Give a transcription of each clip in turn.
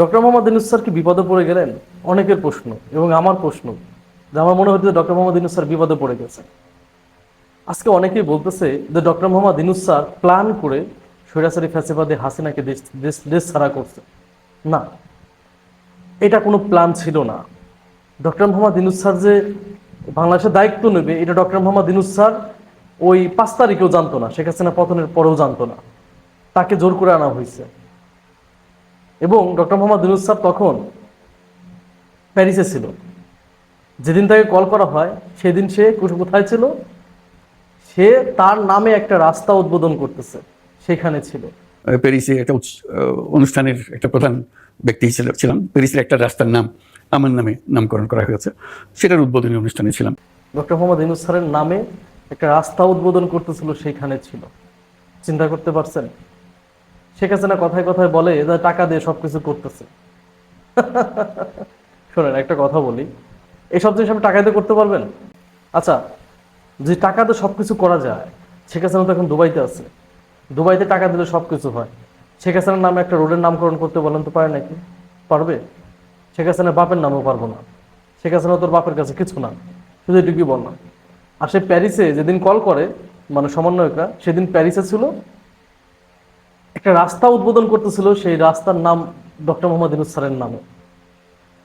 Doctor Mohammad Yunus sir কি বিপদে পড়ে গেলেন? অনেকের প্রশ্ন এবং আমার প্রশ্ন, যে আমার মনে হচ্ছে ডক্টর মোহাম্মদ ইনুস স্যার বিপদে পড়ে গেছে। আজকে অনেকেই বলতেছে যে doctor Mohammad Yunus sir plan করে সৈরাসারি ফ্যাসিবাদী হাসিনাকে দেশ দেশ দেশ ছাড়া করছে। না, এটা কোনো প্ল্যান ছিল না। ডক্টর মোহাম্মদ ইনুস স্যার যে বাংলাদেশের দায়িত্ব নেবে, এটা ডক্টর মোহাম্মদ ইনুস স্যার ওই পাঁচ তারিখেও জানতো না, শেখ হাসিনা পতনের পরেও জানতো না। তাকে জোর করে আনা হয়েছে। এবং ডক্টর মোহাম্মদ স্যার তখন প্যারিসে ছিল। যেদিন তাকে কল করা হয় সেদিন সে কোথায় ছিল? সে তার নামে একটা রাস্তা উদ্বোধন করতেছে সেখানে ছিল। প্যারিসে একটা অনুষ্ঠানের একটা প্রধান ব্যক্তি হিসেবে ছিলাম। প্যারিসের একটা রাস্তার নাম আমার নামে নামকরণ করা হয়েছে। সেটার উদ্বোধনী অনুষ্ঠানে ছিলাম। ডক্টর মোহাম্মদ ইনুস স্যারের নামে একটা রাস্তা উদ্বোধন করতেছিল সেইখানে ছিল। চিন্তা করতে পারছেন? শেখ হাসিনা কথায় কথায় বলে যে টাকা দিয়ে সবকিছু করতেছে। শোনেন, একটা কথা বলি। এইসব জিনিস আপনি টাকা দিয়ে করতে পারবেন? আচ্ছা যে টাকা দিয়ে সবকিছু করা যায়, শেখ হাসিনা তো এখন দুবাইতে আছে। দুবাইতে টাকা দিলে সবকিছু হয়। শেখ হাসিনার নামে একটা রোডের নামকরণ করতে বলেন তো পারে নাকি? পারবে? শেখ হাসিনার বাপের নামও পারব না। শেখ হাসিনা তোর বাপের কাছে কিছু না, শুধু এটুকুই বল না আর সে প্যারিসে যেদিন কল করে মানে সমন্বয়করা, সেদিন প্যারিসে ছিল একটা রাস্তা উদ্বোধন করতেছিল সেই রাস্তার নাম ডক্টর মোহাম্মদ ইনুস স্যারের নামে।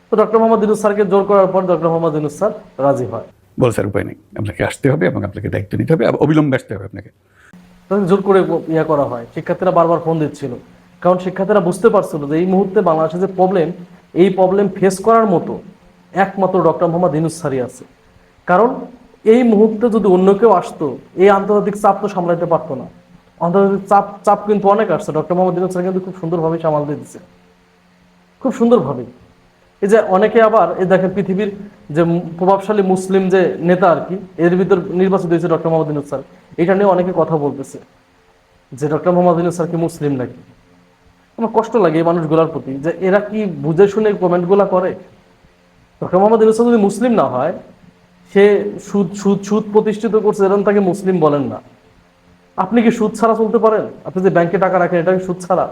তো ডক্টর মোহাম্মদ ইনুস স্যারকে জোর করার পর ডক্টর মোহাম্মদ ইনুস স্যার রাজি হয়। বল স্যার উপায় নেই। আপনাকে আসতে হবে এবং আপনাকে দায়িত্ব নিতে হবে অবিলম্বে আসতে হবে আপনাকে। জোর করে ইয়া করা হয়। শিক্ষার্থীরা বারবার ফোন দিচ্ছিল। কারণ শিক্ষার্থীরা বুঝতে পারছিল যে এই মুহূর্তে বাংলাদেশে যে প্রবলেম এই প্রবলেম ফেস করার মতো একমাত্র ডক্টর মোহাম্মদ ইনুস স্যারই আছে। কারণ এই মুহূর্তে যদি অন্য কেউ আসতো এই আন্তর্জাতিক চাপ তো সামলাইতে পারতো না। আন্তর্জাতিক চাপ চাপ কিন্তু অনেক আসছে। ডক্টর মোহাম্মদ ইনুস স্যার কিন্তু খুব সুন্দরভাবে সামাল দিয়ে দিচ্ছে খুব সুন্দরভাবে। এই যে অনেকে আবার, এই দেখেন পৃথিবীর যে প্রভাবশালী মুসলিম যে নেতা আর কি, এর ভিতর নির্বাচিত হয়েছে ডক্টর মোহাম্মদ ইনুস স্যার। এটা নিয়ে অনেকে কথা বলতেছে যে ডক্টর মোহাম্মদ ইনুস স্যার কি মুসলিম নাকি? আমার কষ্ট লাগে এই মানুষগুলোর প্রতি যে এরা কি বুঝে শুনে কমেন্টগুলো করে? ডক্টর মোহাম্মদ স্যার যদি মুসলিম না হয়, সে সুদ সুদ সুদ প্রতিষ্ঠিত করছে এরকম তাকে মুসলিম বলেন না। আপনি কি সুদ ছাড়া চলতে পারেন? আপনি যে ব্যাংকে টাকা রাখেন, এটা কি সুদ ছাড়া?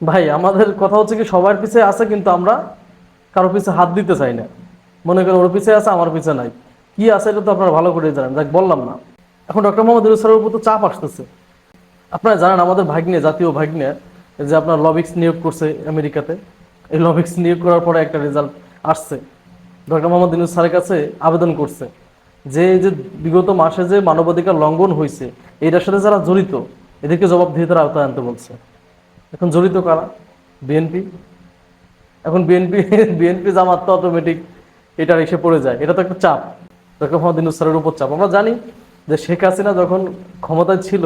ভাই, আমাদের কথা হচ্ছে কি, সবার পিছে আছে কিন্তু আমরা কারও পিছে হাত দিতে চাই না। মনে করেন ওর পিছে আছে, আমার পিছে নাই। কি আছে এটা তো আপনারা ভালো করে জানেন। দেখ, বললাম না। এখন ডক্টর মোহাম্মদ স্যারের উপর তো চাপ আসতেছে। আপনারা জানেন আমাদের ভাগ্নে, জাতীয় ভাগ্নে, যে আপনার লবিক্স নিয়োগ করছে আমেরিকাতে। এই লবিক্স নিয়োগ করার পরে একটা রেজাল্ট আসছে। ডক্টর মোহাম্মদ ইউনুস স্যারের কাছে আবেদন করছে। যে যে বিগত মাসে যে মানবাধিকার লঙ্ঘন হয়েছে, এটার সাথে যারা জড়িত, এদেরকে জবাবদিহিতার আওতায় আনতে বলছে। এখন জড়িত কারা? বিএনপি এখন বিএনপি বিএনপি জামাত তো অটোমেটিক এটা এসে পড়ে যায়। এটা তো একটা চাপ। ডক্টর মোহাম্মদ স্যারের উপর চাপ। আমরা জানি যে শেখ হাসিনা যখন ক্ষমতায় ছিল,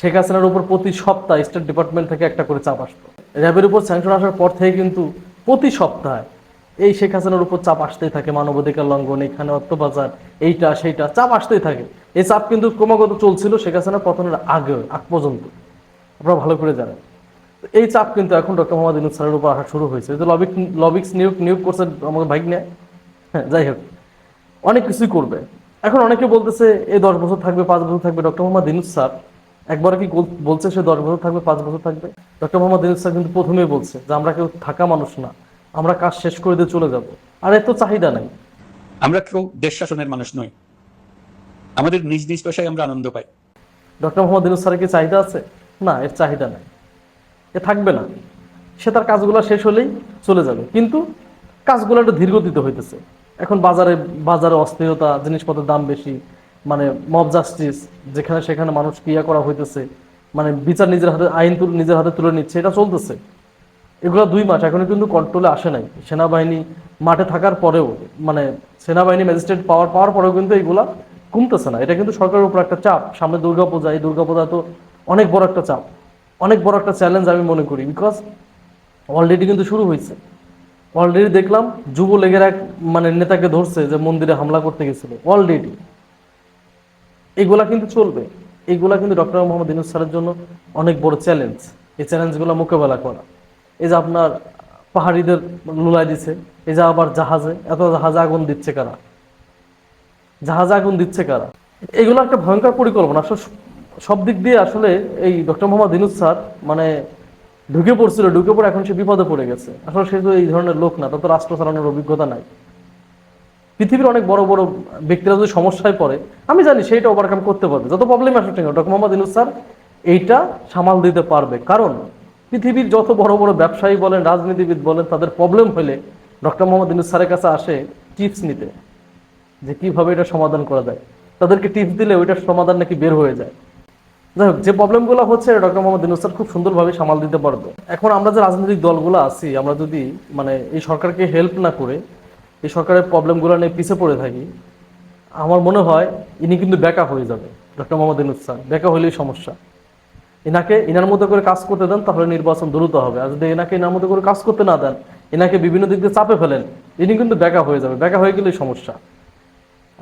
শেখ হাসিনার উপর প্রতি সপ্তাহে স্টেট ডিপার্টমেন্ট থেকে একটা করে চাপ আসতো। র্যাবের উপর স্যাংশন আসার পর থেকে কিন্তু প্রতি সপ্তাহে এই শেখ হাসিনার উপর চাপ আসতেই থাকে মানবাধিকার লঙ্ঘন, এখানে অর্থবাজার, এইটা, সেইটা, চাপ আসতেই থাকে। এই চাপ কিন্তু ক্রমাগত চলছিল শেখ হাসিনার পতনের আগে, আগ পর্যন্ত। আপনারা ভালো করে জানেন। এই চাপ কিন্তু এখন ডক্টর মোহাম্মদ ইনুস স্যারের উপর আসা শুরু হয়েছে। লবিক, লবিক্স নিয়োগ নিয়োগ করছে আমাদের ভাইক নিয়ে হ্যাঁ যাই হোক। অনেক কিছুই করবে। এখন অনেকে বলতেছে, এই দশ বছর থাকবে, পাঁচ বছর থাকবে। ডক্টর মোহাম্মদ ইনুস স্যার একবার কি বলছে সে দশ বছর থাকবে, পাঁচ বছর থাকবে? ডক্টর মোহাম্মদ ইনুস স্যার কিন্তু প্রথমেই বলছে যে আমরা কেউ থাকা মানুষ না। আমরা কাজ শেষ করে দিয়ে চলে যাব। আর এত চাহিদা নাই। আমরা কেউ দেশ শাসনের মানুষ নই। আমাদের নিজ নিজ পেশায় আমরা আনন্দ পাই। ডক্টর মোহাম্মদ ইনুস স্যারের কি চাহিদা আছে? না এর চাহিদা নাই। এ থাকবে না। সে তার কাজগুলো শেষ হলেই চলে যাবে। কিন্তু কাজগুলো একটু ধীরগতিতে হইতেছে। এখন বাজারে বাজারে অস্থিরতা জিনিসপত্রের দাম বেশি মানে মব জাস্টিস যেখানে সেখানে মানুষ ক্রিয়া করা হইতেছে মানে বিচার নিজের হাতে আইন তুলে নিজের হাতে তুলে নিচ্ছে এটা চলতেছে। এগুলো দুই মাস এখনও কিন্তু কন্ট্রোলে আসে নাই। সেনাবাহিনী মাঠে থাকার পরেও মানে সেনাবাহিনী ম্যাজিস্ট্রেট পাওয়ার পাওয়ার পরেও কিন্তু এগুলা কমতেছে না। এটা কিন্তু সরকারের উপর একটা চাপ। সামনে দুর্গাপূজা, এই দুর্গাপূজা তো অনেক বড় একটা চাপ। অনেক বড় একটা চ্যালেঞ্জ আমি মনে করি বিকজ অলরেডি কিন্তু শুরু হয়েছে। অলরেডি দেখলাম যুব লীগের এক মানে নেতাকে ধরছে যে মন্দিরে হামলা করতে গেছিল। অলরেডি এগুলা কিন্তু চলবে। এগুলা কিন্তু ডক্টর মোহাম্মদ ইনুস স্যারের জন্য অনেক বড় চ্যালেঞ্জ এই চ্যালেঞ্জগুলো মোকাবেলা করা। এই যে আপনার পাহাড়িদের লুলাই দিছে, এই যে আবার জাহাজে, এত জাহাজে আগুন দিচ্ছে কারা? জাহাজে আগুন দিচ্ছে কারা? এগুলো একটা ভয়ঙ্কর পরিকল্পনা। আসলে সব দিক দিয়ে আসলে এই ডক্টর মোহাম্মদ ইনুস স্যার মানে ঢুকে পড়ছিল, ঢুকে পড়ে এখন সে বিপদে পড়ে গেছে। আসলে সে তো এই ধরনের লোক না, তার তো রাষ্ট্র চালানোর অভিজ্ঞতা নাই। পৃথিবীর অনেক বড় বড় ব্যক্তিরা যদি সমস্যায় পড়ে, আমি জানি সেইটা ওভারকাম করতে পারবে। যত প্রবলেম আসুক ডক্টর মোহাম্মদ ইনুস স্যার এইটা সামাল দিতে পারবে। কারণ পৃথিবীর যত বড় বড় ব্যবসায়ী বলেন, রাজনীতিবিদ বলেন, তাদের প্রবলেম হলে ডক্টর মোহাম্মদ ইনুস স্যারের কাছে আসে টিপস নিতে, যে কীভাবে এটা সমাধান করা যায়। তাদেরকে টিপস দিলে ওইটার সমাধান নাকি বের হয়ে যায়। যাই হোক, যে প্রবলেমগুলো হচ্ছে ডক্টর মোহাম্মদ ইউনুস স্যার খুব সুন্দরভাবে সামাল দিতে পারবে। এখন আমরা যে রাজনৈতিক দলগুলো আছি, আমরা যদি মানে এই সরকারকে হেল্প না করে, এই সরকারের প্রবলেমগুলো নিয়ে পিছিয়ে পড়ে থাকি, আমার মনে হয় ইনি কিন্তু বেকা হয়ে যাবে, ডক্টর মোহাম্মদ ইউনুস স্যার। বেকা হলেই সমস্যা। এনাকে, এনার মতো করে কাজ করতে দেন, তাহলে নির্বাচন দ্রুত হবে। আর যদি এনাকে এনার মতো করে কাজ করতে না দেন, এনাকে বিভিন্ন দিক দিয়ে চাপে ফেলেন, ইনি কিন্তু বেকা হয়ে যাবে। বেকা হয়ে গেলেই সমস্যা।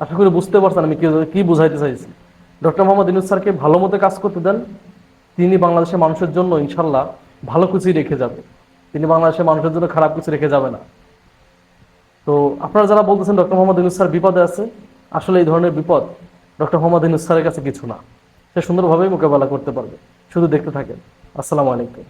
আশা করি বুঝতে পারছেন আমি কি কি বুঝাইতে চাইছি। ডক্টর মোহাম্মদ ইনুস স্যারকে ভালো মতো কাজ করতে দেন, তিনি বাংলাদেশের মানুষের জন্য ইনশাল্লাহ ভালো কিছুই রেখে যাবে। তিনি বাংলাদেশের মানুষের জন্য খারাপ কিছু রেখে যাবে না। তো আপনারা যারা বলতেছেন ডক্টর মোহাম্মদ ইনুস স্যার বিপদে আছে, আসলে এই ধরনের বিপদ ডক্টর মোহাম্মদ ইনুস স্যারের কাছে কিছু না। সে সুন্দরভাবেই মোকাবেলা করতে পারবে। শুধু দেখতে থাকেন। আসসালামু আলাইকুম।